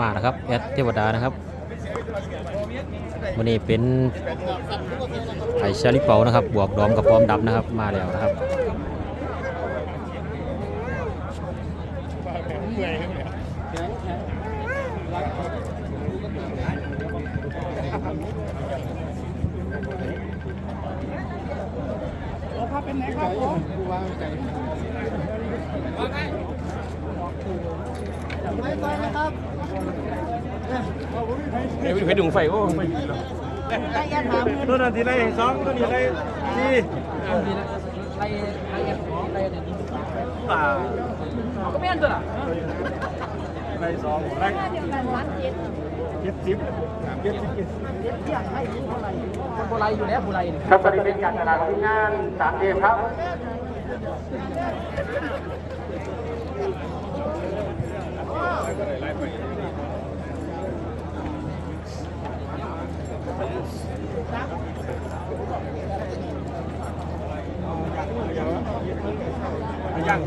มานะครับแอดเทวดานะครับวันนี้เป็นไอชาลิเปานะครับ บวกดอมกับพร้อมดำนะครับ มาแล้วนะครับไปดุงไฟโอ้ไม่ดีหรอกตัวนั้นที่ไรสองตัวนี้ไรสี่ป่าก็ไม่อันตัวละไรสองไรเดียวกันร้านเจ็ดเจ็ดสิบเจ็ดสิบโบราณอยู่แล้วโบราณครับตอนนี้เป็นการตลาดที่งานสามเดือนครับ ยัง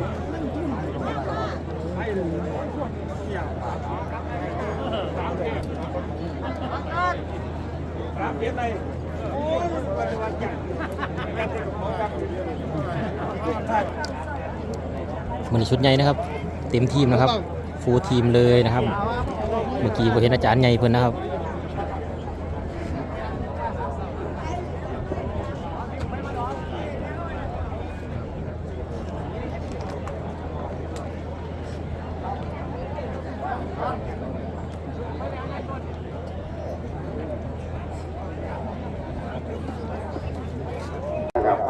มันชุดใหญ่นะครับ เต็มทีมนะครับ ฟูลทีมเลยนะครับ เมื่อกี้ผมเห็นอาจารย์ใหญ่เพิ่นนะครับ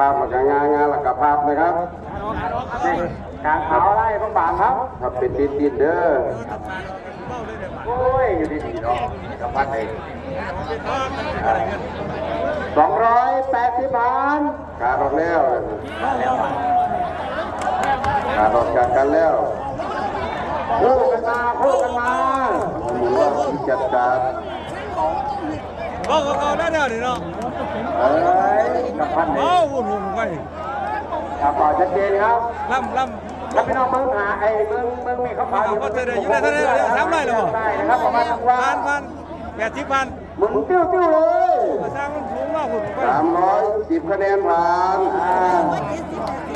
ภาพกับงานงานหลักกับภาพนะครับการขาไล่พระบาทครับครับเป็นดินดินเด้อโอ้ยอยู่ดีๆเนาะกับพันเองสองร้อยแปดสิบบาทการรถแล้วการรถกันกันแล้วพูดกันมาพูดกันมาจัดการก็ก็ก็ได้แล้วนี่เนาะ ยกับพันเอโอ้งหุ่นหุ่นไปครับต่อชัดเจนครับล่ำล่แล้วพี่น้องเมืองหาไอ้เมืองเมืองมีเขาพาำก็จะได้อยู่ได้เท่านี้ทำไรหรอ ได้นะครับประมาณว่าพันพันแปดสิบพันหมุนติ้วติ้วเลยมาสร้างมันสูงมากหุ่นไปสามร้อยสิบคะแนนผ่านอ่า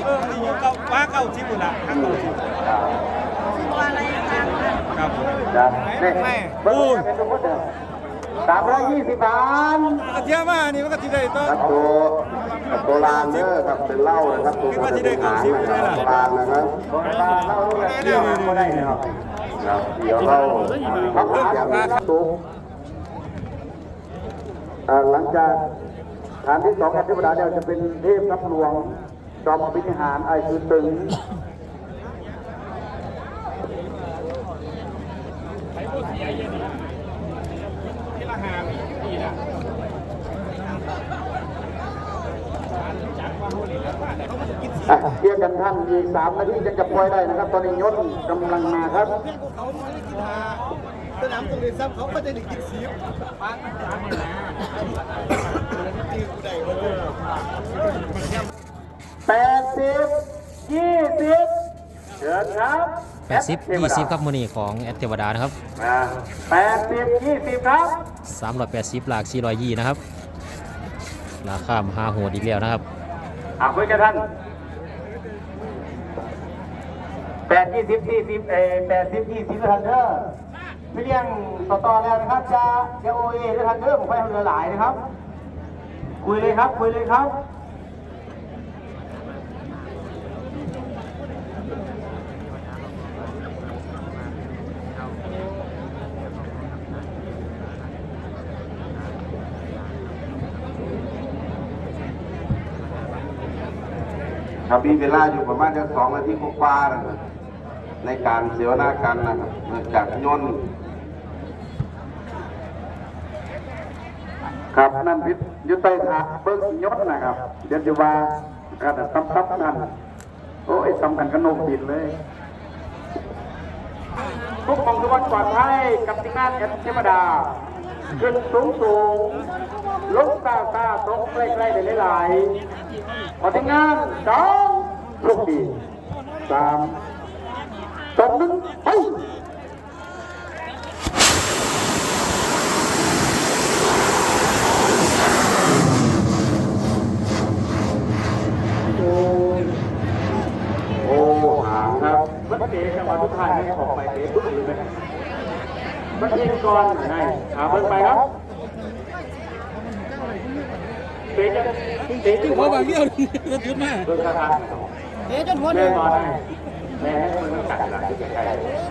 เออนี่เก้าป้าเก้าสิบหุ่นละห้าเก้าสิบครับจ้ะนี่เบิ้งเป็นสมมติ สามร้อยยี่สิบบาทกระเทียมมานี่มันก็ที่ได้ต้นครับตัวครับตัวลานเด้อครับเป็นเหล้านะครับตัวคิดว่าที่ได้เก้าสิบเลยล่ะลานนะครับลานเหล้าลูกละเดียวก็ได้นะครับครับเดี๋ยวเราเขาหาอย่างนี้ครับตุ๊กอ่าหลังจากฐานที่สองแอปเทวดาเดียวจะเป็นเทพรับหลวงจอมพินิหารไอคือตึงอะเค ลียร์กันท่านอีกสามนาทีจะจะปล่อยได้นะครับ ตอนนี้ยศกำลังมาครับสนามตรงนี้ซ้ำเขาก็จะได้กินสีแปดสิบยี่สิบเชิญครับ80 20ครับมือนี้ของแอดเทวดานะครับแปดสิบยี่สิบครับ380หลาก420นะครับราคามหาโหดอีกแล้วนะครับอะคุยกันท่านแป ดยี่สิบยี่สิบเอแปดสิบยี่สิบท่านเด้อพี่เลี้ยงต่อต่อแล้วนะครับ จะจะโอเอด้วยท่านเด้อผมไปทำเรือหลายนะครับ คุยเลยครับ คุยเลยครับครับมีเวลาอยู่ประมาณจะสองนาทีกว่าๆนะครับ ในการเสวนากันนะครับเนื่องจากยนต์ครับนั่นพิษยุติธาเบิ้งยศนะครับเดี๋ยวจะว่าการตับตับนั่นโอ้ยสำคัญกับนบินเลยทุกองทุกวันปลอดภัยกับทีมงานเทวดาขึ้นสูงสูงลงตาตาตกใกล้ๆได้หลายๆพอทีมงานสองลูกดีสาม มนึงไปโอ้หางครับมันเตะจังหวะทุกท่านไม่ออกไปเตะทุกทีเลยมันเองก่อนไหนหาเบิ้งไปครับเตะเตะที่หัวบางเดียวเดือดมาเตะจนหัวเดือด อนให้แม่ให้มันกัดหลังที่ใกล้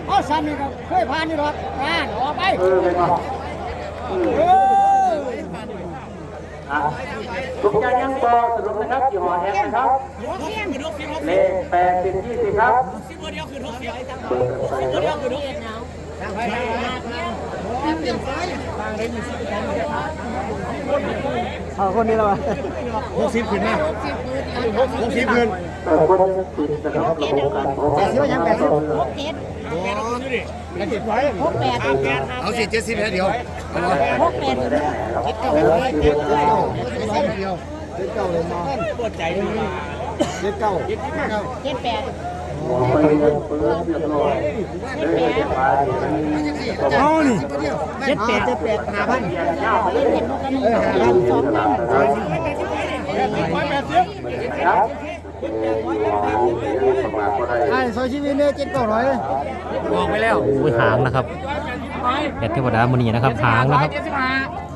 อ๋อสันนี่ก็เคยผ่านนี่หรอกผ่านออกไปเออเป็นมาเอออะทุกอย่างยังต่อสรุปนะครับยี่ห้อแฮมนะครับเลขแปดสิบยี่สิบครับเปิดไปเอาคนนี้แล้วหกสิบขึ้นมาหกสิบขึ้นเปิดคนยังติดนะครับระบบการโทรแปดสิบยังแปดสิบหกเจ็ดแล้วติดไว้หกแปดเอาสิเจ็ดสิบเดียวหกแปดเดียวเจ็ดเก้าเลยมาปวดใจเจ็ดเก้าเจ็ดเก้าเจ็ดแปด ไปเปิดเรียบร้อยเลขจะมาดีมันเอานี่เจ็ดแปดเจ็ดแปดหาพันยาวไปเออหาพันสองพันครับประมาณก็ได้ไอ้ซอยชีวิตเนี่ยเจ็ดเก้าร้อยบอกไปแล้วโอ้ยหางนะครับแอดเทวดามุนีนะครับหางนะครับ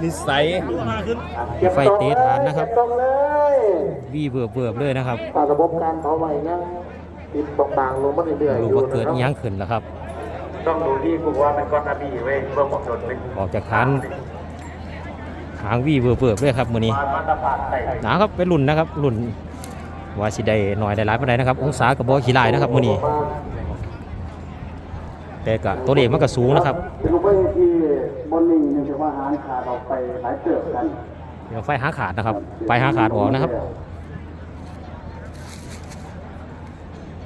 นิสัยไฟเตะฐานนะครับวีเวิร์บเวิร์บเลยนะครับระบบการเผาไหวยัง ติดบางๆลงมาเรื่อยๆดูว่าเกิดอิหยังขึ้นแล้วครับ ต้องดูที่กูว่ามันก้อนนาบีเว้ยเบื้องบนจนเป็นออกจากฐาน หางวีเวิร์บเวิร์บเลยครับมือนี้มามาตรฐานใส่หนาครับเป็นรุ่นนะครับรุ่นว่าสิได้หน่อยได้หลายปานใดนะครับ องศากับบอขี้ลายนะครับมือนี้แต่ก็ตัวเลขมันก็สูงนะครับเป็นลูกเว้ยที่บนนิ่งเนี่ยจะว่าหางขาดออกไปหลายเติบกันเดี๋ยวไฟหางขาดนะครับไฟหางขาดออกนะครับ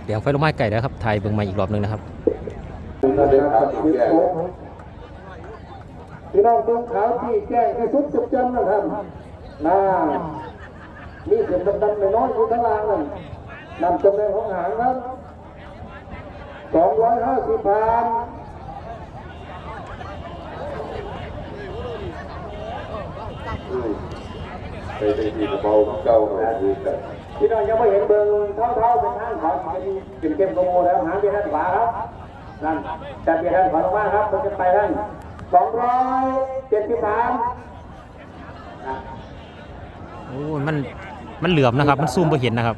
เดี๋ยวไฟลงไม้ไก่แล้วครับถ่ายเบิ่งใหม่อีกรอบหนึงนะครับพี่น้องตรงขาวที่แจ้งที่สุดจุดจำนะครับน่ามีเสียงดำๆน้อยๆอยู่ข้างล่างนั่นนำจำแนกของหางครับสองร้อยห้าสิบพัน พี่น้องยังไม่เห็นเบิงเท่าๆเป็นทางขาวเป็นเข้มโกโมแล้วหางเป็นด้านขวาครับนั่นจัดเป็นด้านขวาลงมาครับมันจะไปท่านสองร้อยเจ็ดสิบสามโอ้ยมันมันเหลื่อมนะครับ มันซูมไปเห็นนะครับ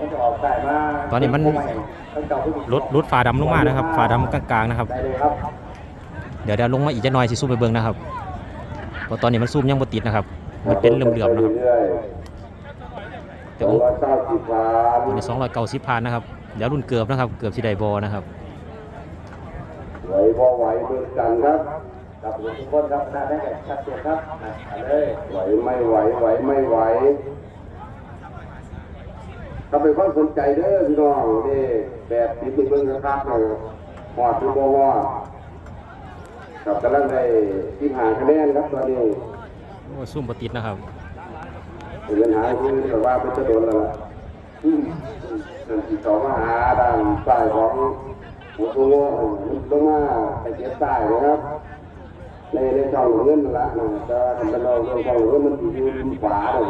มันจะออกสายมาตอนนี้มันต้องเก่าผู้หญิงรถรถฝาดำลงมานะครับฝาดำกลางๆนะครับได้เลยครับเดี๋ยวเดี๋ยวลงมาอีกจะหน่อยสิซูมไปเบิ่งนะครับเพราะตอนนี้มันซูมยังบ่ติดนะครับ มันเป็นเหลื่อมๆนะครับ แต่สององค์ร้อยเก้าสิบสามตัวนี้สองร้อยเก้าสิบพันนะครับเดี๋ยวรุ่นเกือบนะครับ เกือบสิไดบอนะครับไหวพอไหวเบิกกันครับกับทุกคนครับหน้าได้แบบชัดเจนครับอะเอาเลยไหวไม่ไหวไหวไม่ไหวก็เป็นความสนใจเด้อพี่น้องนี่แบบติดในเบิ้งนะครับเราหอดดูบ่หอดกับกำลังได้ที่หาคะแนนครับตอนนี้โอ้ซูมบ่ติดนะครับ เป็นปัญหาคือแบบว่าเป็นจะโดนแล้วล่ะอืมนั่นที่สองมาหาด้านซ้ายของหัวตัวมันต้องมาไปเจ็บใต้นะครับ ในในช่องเงินนั่นละนะจะทำเป็นเราเรื่องช่องเงินมันอยู่ที่ขวาเลย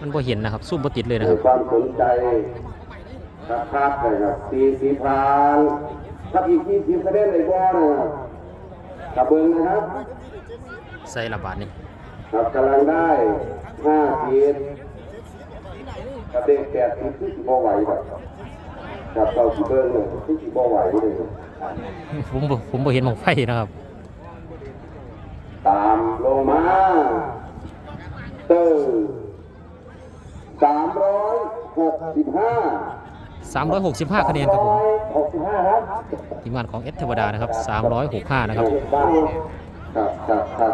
มันบ่เห็นนะครับซูมบ่ติดเลยนะคมีรับความสนใจครับครับเลยครับสีสีพานครับอีกที่ทีมคะแนนเลยบ่นะครับกับเบิ้งนะครับ ใส่ระบาดนี่ ครับกำลังได้ห้าทีมกระเด็นแปดทีมที่สิบไหวครับกับเต่าสีเบิ้งเนี่ยที่สิบไหวเลยครับผมบ่ผมบ่เห็นหมองไฟนะครับ ตามลงมาเตอร์สามร้อยหกสิบห้า365 คะแนนครับผมหกสิบห้าครับทีมงานของเอสเทวดานะครับ 365 นะครับครับครับครับ